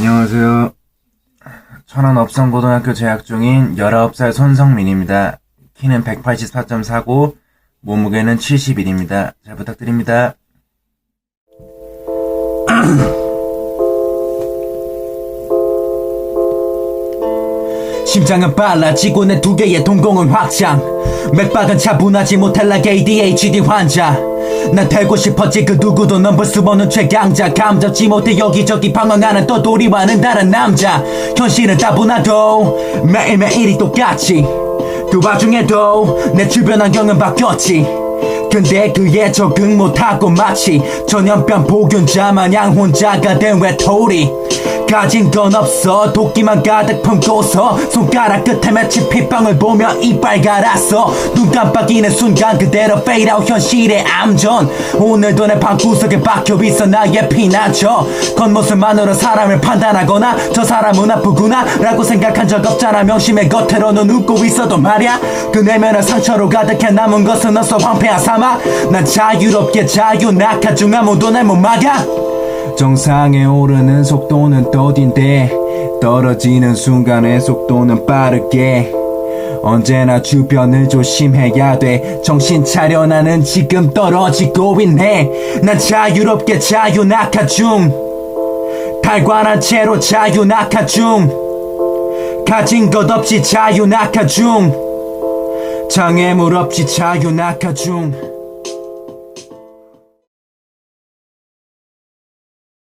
안녕하세요. 천안 업성고등학교 재학 중인 19살 손성민입니다. 키는 184.4고 몸무게는 71입니다. 잘 부탁드립니다. 심장은 빨라지고 내 두 개의 동공은 확장. 맥박은 차분하지 못할 ADHD 환자. 난 되고 싶었지 그 누구도 넘볼 수 없는 최강자. 감잡지 못해 여기저기 방황하는 떠돌이와는 다른 남자. 현실은 따분하도 매일매일이 똑같지 그 와중에도 내 주변 환경은 바뀌었지 근데 그에 적응 못하고 마치 전염병 보균자 마냥 혼자가 된 외톨이. 가진 건 없어. 도끼만 가득 품고서 손가락 끝에 맺힌 핏방울 보며 이빨 갈았어 눈 깜빡이는 순간 그대로 out 현실의 암전. 오늘도 내 방구석에 박혀 있어 나의 피나죠. 겉모습만으로 사람을 판단하거나 저 사람은 아프구나 라고 생각한 적 없잖아. 명심의 겉으로는 웃고 있어도 말야. 그 내면은 상처로 가득해 남은 것은 없어 황폐한 사막 난 자유롭게 자유 낙하 중 아무도 날 못 막아. 정상에 오르는 속도는 더딘데 떨어지는 순간의 속도는 빠르게. 언제나 주변을 조심해야 돼. 정신 차려 나는 지금 떨어지고 있네. 난 자유롭게 자유 낙하 중. 달관한 채로 자유 낙하 중. 가진 것 없이 자유 낙하 중. 장애물 없이 자유 낙하 중